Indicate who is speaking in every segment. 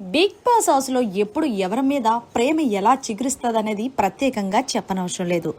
Speaker 1: Big boss హౌస్లో ఎప్పుడు ఎవరి మీద ప్రేమ ఎలా చిగురిస్తుంది అనేది ప్రత్యేకంగా చెప్పనవసరం లేదు.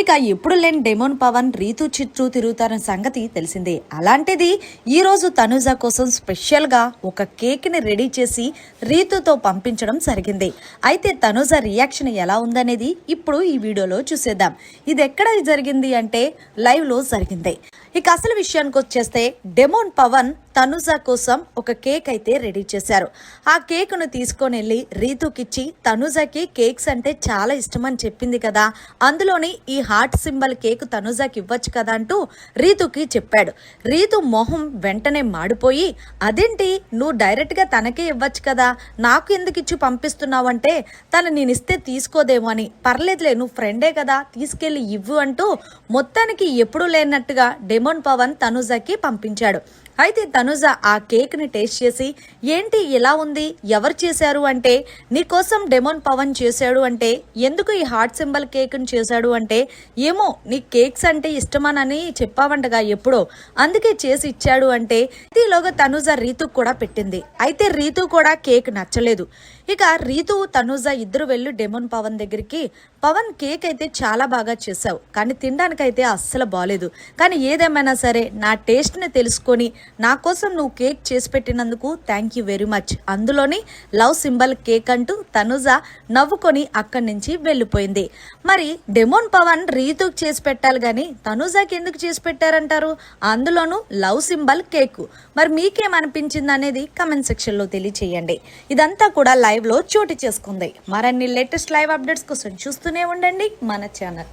Speaker 1: ఇక ఎప్పుడు లేని డెమోన్ పవన్ రీతు చిత్రు తిరుగుతారన్న సంగతి తెలిసిందే. అలాంటిది ఈరోజు తనుజ కోసం స్పెషల్గా ఒక కేక్ని రెడీ చేసి రీతుతో పంపించడం జరిగింది. అయితే తనుజ రియాక్షన్ ఎలా ఉందనేది ఇప్పుడు ఈ వీడియోలో చూసేద్దాం. ఇది ఎక్కడ జరిగింది అంటే లైవ్లో జరిగింది. ఇక అసలు విషయానికి వచ్చేస్తే డెమోన్ పవన్ తనుజ కోసం ఒక కేక్ అయితే రెడీ చేశారు. ఆ కేక్ను తీసుకొని వెళ్ళి రీతుకిచ్చి తనుజకి కేక్స్ అంటే చాలా ఇష్టం అని చెప్పింది కదా. అందులోని ఈ హార్ట్ సింబల్ కేక్ తనుజకి ఇవ్వచ్చు కదా అంటూ రీతుకి చెప్పాడు. రీతు మొహం వెంటనే మాడిపోయి అదేంటి? నువ్వు డైరెక్ట్గా తనకే ఇవ్వచ్చు కదా. నాకు ఎందుకు ఇచ్చి పంపిస్తున్నావంటే తను నేను ఇస్తే తీసుకోదేమో అని. పర్లేదులే నువ్వు ఫ్రెండే కదా. తీసుకెళ్ళి ఇవ్వు అంటూ మొత్తానికి ఎప్పుడూ లేనట్టుగా డెమోన్ పవన్ తనుజకి పంపించాడు. అయితే తనుజ ఆ కేక్ని టేస్ట్ చేసి ఏంటి ఎలా ఉంది? ఎవరు చేశారు? అంటే నీకోసం డెమోన్ పవన్ చేశాడు అంటే ఎందుకు ఈ హార్ట్ సింబల్ కేక్ని చేశాడు అంటే ఏమో నీ కేక్స్ అంటే ఇష్టమానని చెప్పావంటగా ఎప్పుడో. అందుకే చేసి ఇచ్చాడు అంటే ఈలోగా తనుజ రీతు కూడా పెట్టింది. అయితే రీతు కూడా కేక్ నచ్చలేదు. ఇక రీతు తనుజ ఇద్దరు వెళ్ళి డెమోన్ పవన్ దగ్గరికి పవన్ కేక్ అయితే చాలా బాగా చేసావు కానీ తినడానికైతే అస్సలు బాగాలేదు కానీ ఏదేమైనా సరే నా టేస్ట్ని తెలుసుకొని నా కోసం నువ్వు కేక్ చేసి పెట్టినందుకు థ్యాంక్ యూ వెరీ మచ్ అందులోని లవ్ సింబల్ కేక్ అంటూ తనుజ నవ్వుకొని అక్కడి నుంచి వెళ్ళిపోయింది. మరి డెమోన్ పవన్ రీతుకు చేసి పెట్టాలి కానీ తనుజాకి ఎందుకు చేసి పెట్టారంటారు? అందులోనూ లవ్ సింబల్ కేక్. మరి మీకేమనిపించింది అనేది కమెంట్ సెక్షన్లో తెలియచేయండి. ఇదంతా కూడా లైవ్లో చోటు చేసుకుంది. మరన్ని లేటెస్ట్ లైవ్ అప్డేట్స్ కోసం చూస్తూనే ఉండండి మన ఛానల్